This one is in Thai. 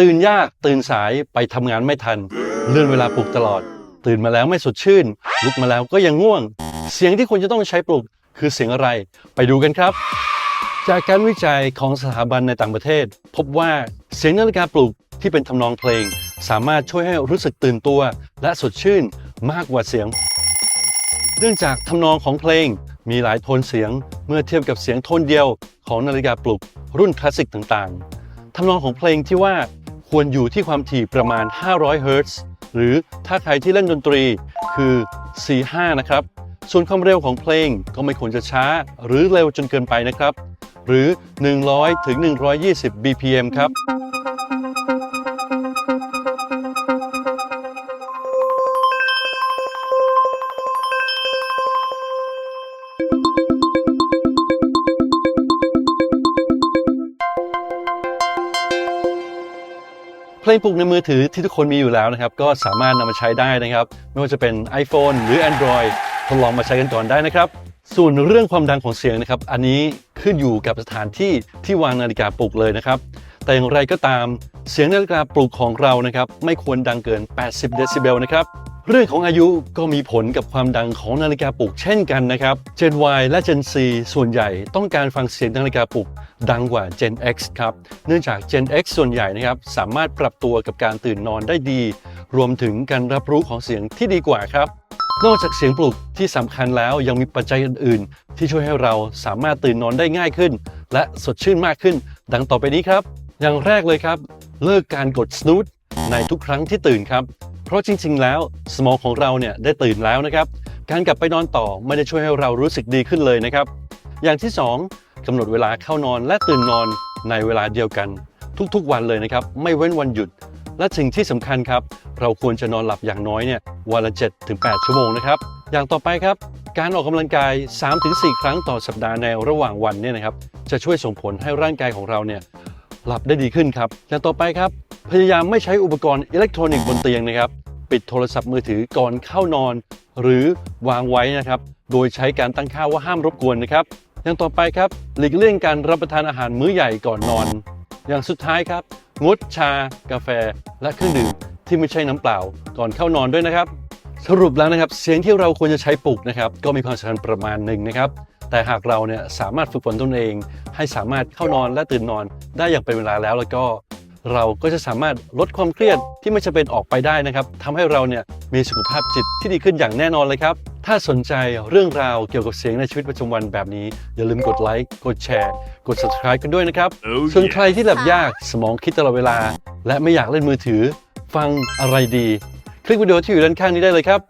ตื่นยากตื่นสายไปทำงานไม่ทัน เลื่อนเวลาปลุกตลอด ตื่นมาแล้วไม่สดชื่น ลุกมาแล้วก็ยังง่วง เสียงที่ควรจะต้องใช้ปลุกคือเสียงอะไร ไปดูกันครับ จากการวิจัยของสถาบันในต่างประเทศ พบว่าเสียงนาฬิกาปลุกที่เป็นทำนองเพลง สามารถช่วยให้รู้สึกตื่นตัว และสดชื่นมากกว่าเสียง เนื่องจากทำนองของเพลงมีหลายโทนเสียงเมื่อเทียบกับเสียงโทนเดียวของนาฬิกาปลุกรุ่นคลาสสิกต่างๆทำนองของเพลงที่ว่า ควรอยู่ที่ความถี่ประมาณ 500 เฮิรตซ์หรือถ้าใครที่เล่นดนตรีคือ C5 นะครับ ส่วนความเร็วของเพลงก็ไม่ควรจะช้าหรือเร็วจนเกินไปนะครับ หรือ 100 ถึง 120 BPM ครับ เพลงปลุกในมือถือที่ทุกคนมีอยู่แล้วนะครับ ก็สามารถนำมาใช้ได้นะครับ ไม่ว่าจะเป็น iPhone หรือ Android ทดลองมาใช้กันก่อนได้นะครับ ส่วนเรื่องความดังของเสียงนะครับ อันนี้ขึ้นอยู่กับสถานที่ที่วางนาฬิกาปลุกเลยนะครับ แต่อย่างไรก็ตามเสียงนาฬิกาปลุกของเรานะครับ ไม่ควรดังเกิน 80 เดซิเบลนะครับ เรื่องของอายุก็มีผลกับความดังของนาฬิกาปลุกเช่นกันนะครับ Gen Y และ Gen C ส่วนใหญ่ต้องการฟังเสียงนาฬิกาปลุกดังกว่า Gen X ครับ เนื่องจาก Gen X ส่วนใหญ่นะครับสามารถปรับตัวกับการตื่นนอนได้ดี รวมถึงการรับรู้ของเสียงที่ดีกว่าครับ นอกจากเสียงปลุกที่สำคัญแล้วยังมีปัจจัยอื่นๆ ที่ช่วยให้เราสามารถตื่นนอนได้ง่ายขึ้น และสดชื่นมากขึ้น ดังต่อไปนี้ครับ อย่างแรกเลยครับ เลิกการกด snooze ในทุกครั้งที่ตื่นครับ เพราะจริง ๆ แล้วสมองของเราเนี่ยได้ตื่นแล้วนะครับ การกลับไปนอนต่อไม่ได้ช่วยให้เรารู้สึกดีขึ้นเลยนะครับ อย่างที่ 2กำหนดเวลาเข้านอนและตื่นนอนในเวลาเดียวกัน ทุกๆ วันเลยนะครับ ไม่เว้นวันหยุด และสิ่งที่สำคัญครับ เราควรจะนอนหลับอย่างน้อยเนี่ยวันละ7ถึง8ชั่วโมงนะครับ อย่างต่อไปครับการออกกำลังกาย 3-4 ครั้งต่อสัปดาห์ในระหว่างวันเนี่ยนะครับจะช่วยส่งผลให้ร่างกายของเราเนี่ยหลับได้ดีขึ้นครับ อย่างต่อไปครับ พยายามไม่ใช้อุปกรณ์อิเล็กทรอนิกส์บนเตียงนะครับ ปิดโทรศัพท์มือถือก่อนเข้านอน หรือวางไว้นะครับ โดยใช้การตั้งค่าว่าห้ามรบกวนนะครับ อย่างต่อไปครับหลีกเลี่ยงการรับประทานอาหารมื้อใหญ่ก่อนนอน อย่างสุดท้ายครับ งดชา กาแฟ และเครื่องดื่มที่ไม่ใช่น้ำเปล่า ก่อนเข้านอนด้วยนะครับ สรุปแล้วนะครับ เสียงที่เราควรจะใช้ปลุกนะครับ ก็มีความสำคัญประมาณหนึ่งนะครับ แต่หากเราเนี่ยสามารถฝึกฝนตนเอง ให้สามารถเข้านอนและตื่นนอนได้อย่างเป็นเวลาแล้วแล้วก็ เราก็จะสามารถลดความเครียดที่ไม่จำเป็นออกไปได้นะครับทำให้เราเนี่ยมีสุขภาพจิตที่ดีขึ้นอย่างแน่นอนเลยครับ ถ้าสนใจเรื่องราวเกี่ยวกับเสียงในชีวิตประจำวันแบบนี้ อย่าลืมกดไลค์กดแชร์ กด subscribe กันด้วยนะครับ Oh ส่วน yeah ใครที่หลับยากสมองคิดตลอดเวลา และไม่อยากเล่นมือถือ ฟังอะไรดี คลิกวิดีโอที่อยู่ด้านข้างนี้ได้เลยครับ